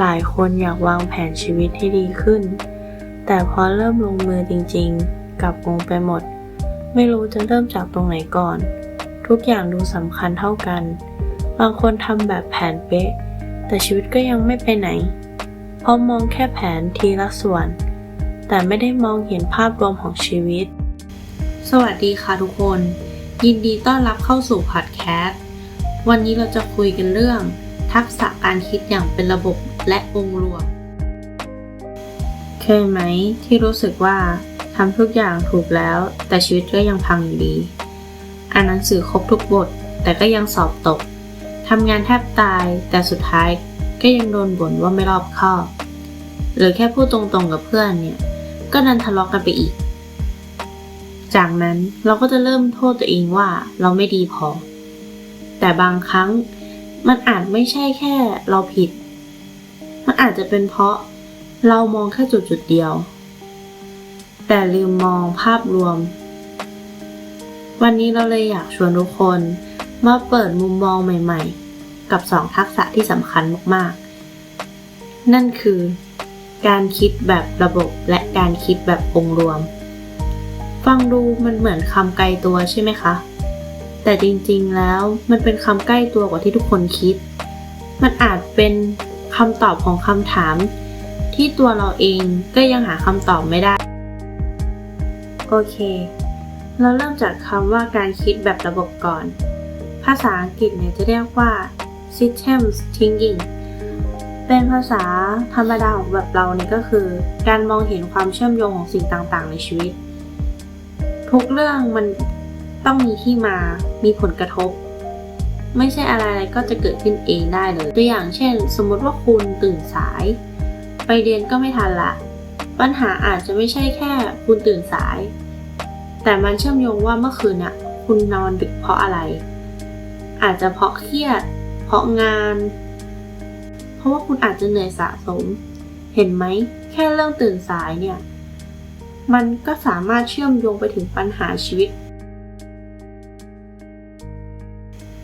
หลายคนอยากวางแผนชีวิตให้ดีขึ้น แต่พอเริ่มลงมือจริงๆ กลับงงไปหมด ไม่รู้จะเริ่มจากตรงไหนก่อน ทุกอย่างดูสำคัญเท่ากัน บางคนทำแบบแผนเป๊ะ แต่ชีวิตก็ยังไม่ไปไหน เพราะมองแค่แผนทีละส่วน แต่ไม่ได้มองเห็นภาพรวมของชีวิต สวัสดีค่ะทุกคน ยินดีต้อนรับเข้าสู่พอดแคสต์ วันนี้เราจะคุยกันเรื่อง ทักษะการคิดอย่างเป็นระบบ และองค์รวม เคยไหมที่รู้สึกว่าทำทุกอย่างถูกแล้ว แต่ชีวิตก็ยังพังอยู่ดี อ่านหนังสือครบทุกบท แต่ก็ยังสอบตกทำงานแทบตาย แต่สุดท้ายก็ยังโดนบ่นว่าไม่รอบคอบ หรือแค่พูดตรงๆกับเพื่อนเนี่ย ก็ดันทะเลาะกันไปอีก จากนั้นเราก็จะเริ่มโทษตัวเองว่าเราไม่ดีพอ แต่บางครั้งมันอาจไม่ใช่แค่เราผิด มันอาจจะเป็นเพราะเรามองแค่จุดจุดๆเดียว แต่ลืมมองภาพรวม วันนี้เราเลยอยากชวนทุกคนมาเปิดมุมมองใหม่ ๆ กับสองทักษะที่สำคัญมากๆ นั่นคือ การคิดแบบระบบและการคิดแบบองค์รวม ฟังดูมันเหมือนคำไกลตัวใช่ไหมคะ แต่จริงๆแล้วมันเป็นคำใกล้ตัวกว่าที่ทุกคนคิด มันอาจเป็น คำตอบของคำถาม ที่ตัวเราเองก็ยังหาคำตอบไม่ได้ โอเค เราเริ่มจากคำว่าการคิดแบบระบบก่อน ภาษาอังกฤษเนี่ยจะเรียกว่า systems thinking เป็นภาษาธรรมดาของแบบเราเนี่ยก็คือ การมองเห็นความเชื่อมโยงของสิ่งต่างๆ ในชีวิต ทุกเรื่องมันต้องมีที่มา มีผลกระทบ ไม่ใช่อะไรก็จะเกิดขึ้นเองได้เลย ตัวอย่างเช่น สมมติว่าคุณตื่นสาย ไปเรียนก็ไม่ทันละ ปัญหาอาจจะไม่ใช่แค่คุณตื่นสาย แต่มันเชื่อมโยงว่าเมื่อคืนน่ะคุณนอนดึกเพราะอะไร อาจจะเพราะเครียด เพราะงาน เพราะว่าคุณอาจจะเหนื่อยสะสม เห็นไหม แค่เรื่องตื่นสายเนี่ย มันก็สามารถเชื่อมโยงไปถึงปัญหาชีวิต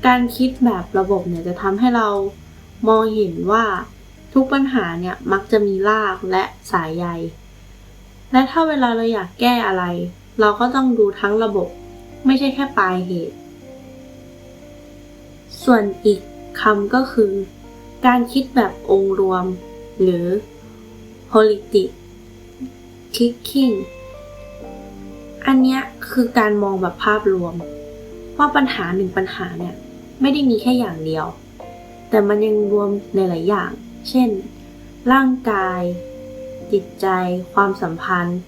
การคิดแบบระบบเนี่ยจะทำให้เรามองเห็นว่าทุกปัญหาเนี่ยมักจะมีรากและสายใย และถ้าเวลาเราอยากแก้อะไร เราก็ต้องดูทั้งระบบ ไม่ใช่แค่ปลายเหตุ ส่วนอีกคำก็คือ การคิดแบบองค์รวม หรือ holistic thinking อันนี้คือการมองแบบภาพรวม ว่าปัญหาหนึ่งปัญหาเนี่ย ไม่ได้มีแค่อย่างเดียว แต่มันยังรวมในหลายอย่าง เช่น ร่างกาย จิตใจ ความสัมพันธ์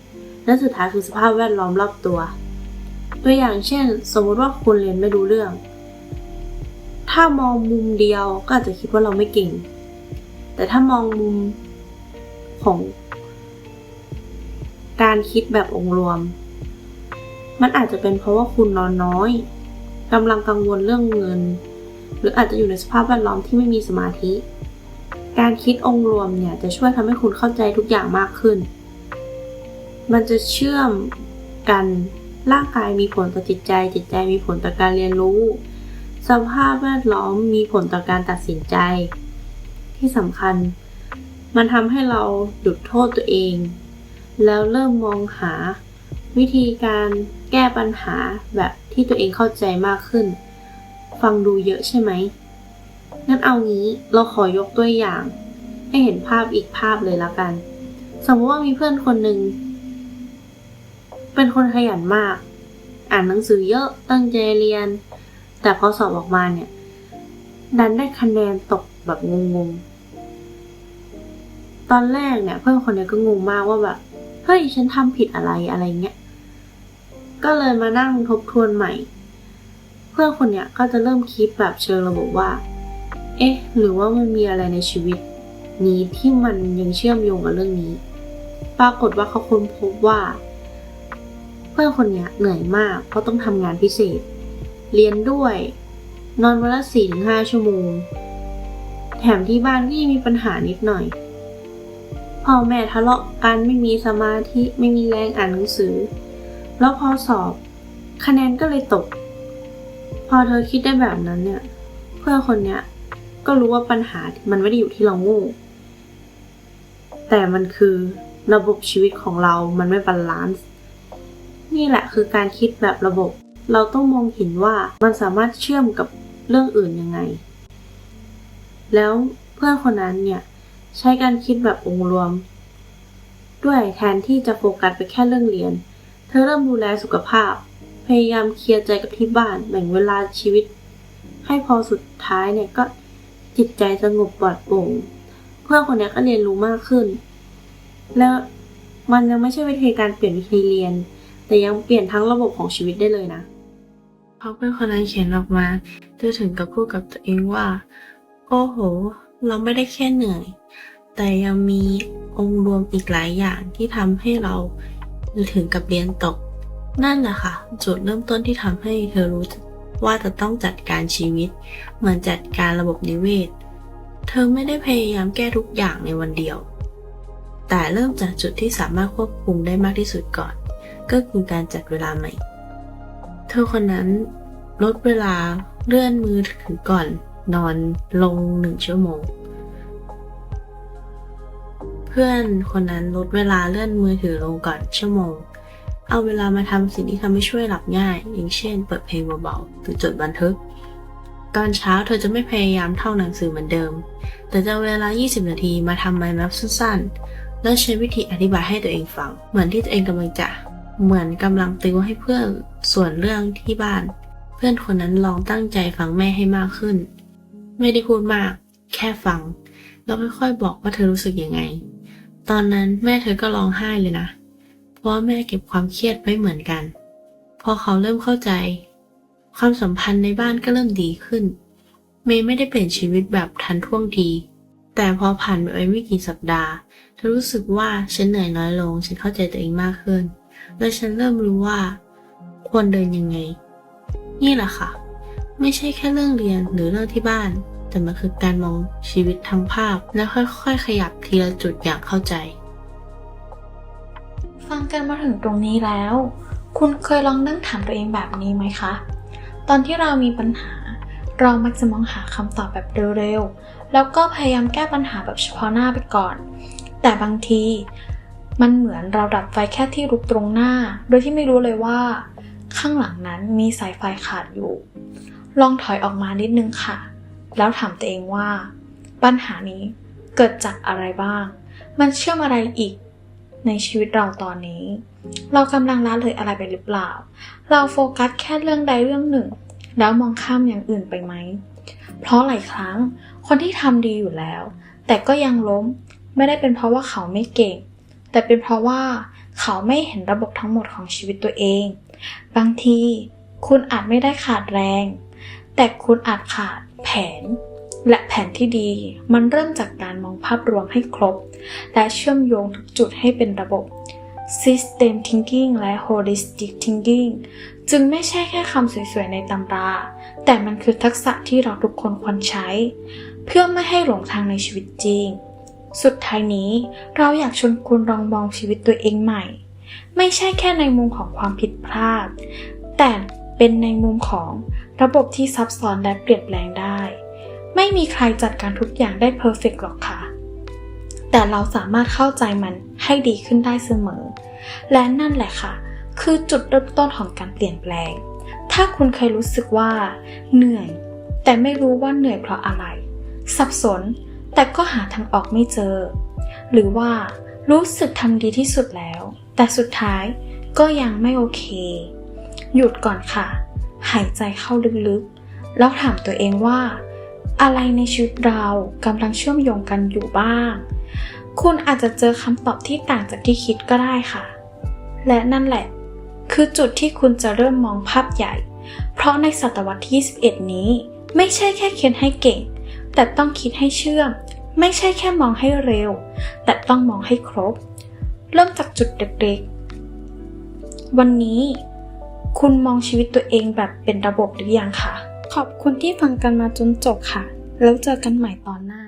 และสุดท้ายคือสภาพแวดล้อมรอบตัว ตัวอย่างเช่น สมมติว่าคุณเรียนไม่รู้เรื่อง ถ้ามองมุมเดียวก็อาจจะคิดว่าเราไม่เก่ง แต่ถ้ามองมุมของการคิดแบบองค์รวม มันอาจจะเป็นเพราะว่าคุณนอนน้อย กำลังกังวลเรื่องเงิน หรืออาจจะอยู่ในสภาพแวดล้อมที่ไม่มีสมาธิ การคิดองค์รวมเนี่ยจะช่วยทำให้คุณเข้าใจทุกอย่างมากขึ้น มันจะเชื่อมกันร่างกายมีผลต่อจิตใจ จิตใจมีผลต่อการเรียนรู้ สภาพแวดล้อมมีผลต่อการตัดสินใจ ที่สำคัญ มันทำให้เราหยุดโทษตัวเอง แล้วเริ่มมองหาวิธีการแก้ปัญหาแบบ ที่ตัวเองเข้าใจมากขึ้น ฟังดูเยอะใช่ไหมงั้นเอางี้เราขอยกตัวอย่าง ให้เห็นภาพอีกภาพเลยละกัน สมมติว่ามีเพื่อนคนหนึ่งเป็นคนขยันมาก อ่านหนังสือเยอะตั้งใจเรียน แต่พอสอบออกมาเนี่ย ดันได้คะแนนตกแบบงงๆ ตอนแรกเนี่ย เพื่อนคนนี้ก็งงมากว่าแบบเฮ้ยฉันทำผิดอะไรอะไรเงี้ย ก็เลยมานั่งทบทวนใหม่ เพื่อนคนเนี้ยก็จะเริ่มคิดแบบเชิงระบบว่า เอ๊ะ หรือว่ามันมีอะไรในชีวิต นี้ที่มันยังเชื่อมโยงกับเรื่องนี้ ปรากฏว่าเขาค้นพบว่า เพื่อนคนเนี้ยเหนื่อยมากเพราะต้องทำงานพิเศษ เรียนด้วย นอนวันละสี่ถึงห้าชั่วโมง แถมที่บ้านก็ยังมีปัญหานิดหน่อยพ่อแม่ทะเลาะกันไม่มีสมาธิไม่มีแรงอ่านหนังสือ แล้วพอสอบ คะแนนก็เลยตก พอเธอคิดได้แบบนั้นเนี่ย เพื่อนคนเนี้ยก็รู้ว่าปัญหามันไม่ได้อยู่ที่เราโง่ แต่มันคือระบบชีวิตของเรามันไม่บาลานซ์ นี่แหละคือการคิดแบบระบบ เราต้องมองเห็นว่ามันสามารถเชื่อมกับเรื่องอื่นยังไง แล้วเพื่อนคนนั้นเนี่ย ใช้การคิดแบบองค์รวม ด้วยแทนที่จะโฟกัสไปแค่เรื่องเรียน เธอเริ่มดูแลสุขภาพ พยายามเคลียร์ใจกับที่บ้านแบ่งเวลาชีวิต ให้พอสุดท้ายเนี่ยก็จิตใจสงบปลอดโปร่งเพื่อนคนนี้ก็เรียนรู้มากขึ้น แล้วมันยังไม่ใช่วิธีการเปลี่ยนวิธีเรียน แต่ยังเปลี่ยนทั้งระบบของชีวิตได้เลยนะเพราะเพื่อนคนนั้นเขียนออกมาเธอถึงกับพูดกับตัวเองว่า โอ้โห เราไม่ได้แค่เหนื่อย แต่ยังมีองค์รวมอีกหลายอย่างที่ทำให้เรา ถึงกับเรียนตก นั่นแหละค่ะ จุดเริ่มต้นที่ทำให้เธอรู้ว่าจะต้องจัดการชีวิต เหมือนจัดการระบบนิเวศ เธอไม่ได้พยายามแก้ทุกอย่างในวันเดียว แต่เริ่มจากจุดที่สามารถควบคุมได้มากที่สุดก่อน ก็คือการจัดเวลาใหม่ เธอคนนั้นลดเวลาเลื่อนมือถือก่อน นอนลงหนึ่งชั่วโมง พื่อนคนนั้นลดเวลาเลื่อนมือถือลงก่อนชั่วโมง เอาเวลามาทำสิ่งที่ทำให้ช่วยหลับง่าย อย่างเช่น เปิดเพลงเบาๆ หรือจดบันทึก ตอนเช้าเธอจะไม่พยายามท่องหนังสือเหมือนเดิม แต่จะเอาเวลา 20 นาทีมาทำไมล์แมปสั้นๆ แล้วใช้วิธีอธิบายให้ตัวเองฟัง เหมือนที่ตัวเองกำลังจะ เหมือนกำลังติวให้เพื่อนส่วนเรื่องที่บ้าน เพื่อนคนนั้นลองตั้งใจฟังแม่ให้มากขึ้น ไม่ได้พูดมาก แค่ฟัง แล้วค่อยๆบอกว่าเธอรู้สึกยังไง ตอนนั้นแม่เธอก็ร้องไห้เลยนะ เพราะแม่เก็บความเครียดไว้เหมือนกัน พอเขาเริ่มเข้าใจ ความสัมพันธ์ในบ้านก็เริ่มดีขึ้น เมย์ไม่ได้เปลี่ยนชีวิตแบบทันท่วงที แต่พอผ่านไปไม่กี่สัปดาห์ เธอรู้สึกว่าฉันเหนื่อยน้อยลง ฉันเข้าใจตัวเองมากขึ้น และฉันเริ่มรู้ว่า ควรเดินยังไง นี่แหละค่ะ ไม่ใช่แค่เรื่องเรียนหรือเรื่องที่บ้าน แต่มันคือการมองชีวิตทั้งภาพ และค่อยๆ ขยับทีละจุดอย่างเข้าใจ ฟังกันมาถึงตรงนี้แล้ว คุณเคยลองนั่งถามตัวเองแบบนี้ไหมคะ ตอนที่เรามีปัญหา เรามักจะมองหาคำตอบแบบเร็วๆ แล้วก็พยายามแก้ปัญหาแบบเฉพาะหน้าไปก่อน แต่บางทีมันเหมือนเราดับไฟแค่ที่รุกตรงหน้า โดยที่ไม่รู้เลยว่า ข้างหลังนั้นมีสายไฟขาดอยู่ ลองถอยออกมานิดนึงค่ะ แล้วถามตัวเองว่า ปัญหานี้เกิดจากอะไรบ้าง มันเชื่อมอะไรอีกในชีวิตเราตอนนี้ เรากำลังละเลยอะไรไปหรือเปล่า เราโฟกัสแค่เรื่องใดเรื่องหนึ่ง แล้วมองข้ามอย่างอื่นไปไหม เพราะหลายครั้งคนที่ทำดีอยู่แล้ว แต่ก็ยังล้มไม่ได้เป็นเพราะว่าเขาไม่เก่ง แต่เป็นเพราะว่าเขาไม่เห็นระบบทั้งหมดของชีวิตตัวเอง บางทีคุณอาจไม่ได้ขาดแรง แต่คุณอาจขาดแผน และแผนที่ดีมันเริ่มจากการมองภาพรวมให้ครบ และเชื่อมโยงทุกจุดให้เป็นระบบ System Thinking และ Holistic Thinking จึงไม่ใช่แค่คำสวยๆ ในตำรา แต่มันคือทักษะที่เราทุกคนควรใช้ เพื่อไม่ให้หลงทางในชีวิตจริง สุดท้ายนี้เราอยากชวนคุณลองมองชีวิตตัวเองใหม่ ไม่ใช่แค่ในมุมของความผิดพลาด แต่ เป็นในมุมของระบบที่ซับซ้อนและเปลี่ยนแปลงได้ ไม่มีใครจัดการทุกอย่างได้เพอร์เฟกหรอกค่ะ แต่เราสามารถเข้าใจมันให้ดีขึ้นได้เสมอ และนั่นแหละค่ะ คือจุดเริ่มต้นของการเปลี่ยนแปลง ถ้าคุณเคยรู้สึกว่า เหนื่อย แต่ไม่รู้ว่าเหนื่อยเพราะอะไร สับสน แต่ก็หาทางออกไม่เจอ หรือว่ารู้สึกทำดีที่สุดแล้ว แต่สุดท้ายก็ยังไม่โอเค หยุดก่อนค่ะ หายใจเข้าลึกๆ แล้วถามตัวเองว่า อะไรในชีวิตเรากำลังเชื่อมโยงกันอยู่บ้าง คุณอาจจะเจอคำตอบที่ต่างจากที่คิดก็ได้ค่ะ และนั่นแหละ คือจุดที่คุณจะเริ่มมองภาพใหญ่ เพราะในศตวรรษที่ 21 นี้ ไม่ใช่แค่เขียนให้เก่ง แต่ต้องคิดให้เชื่อม ไม่ใช่แค่มองให้เร็ว แต่ต้องมองให้ครบ เริ่มจากจุดเล็กๆ วันนี้ คุณมองชีวิตตัวเองแบบเป็นระบบหรือยังคะ ขอบคุณที่ฟังกันมาจนจบค่ะ แล้วเจอกันใหม่ตอนหน้า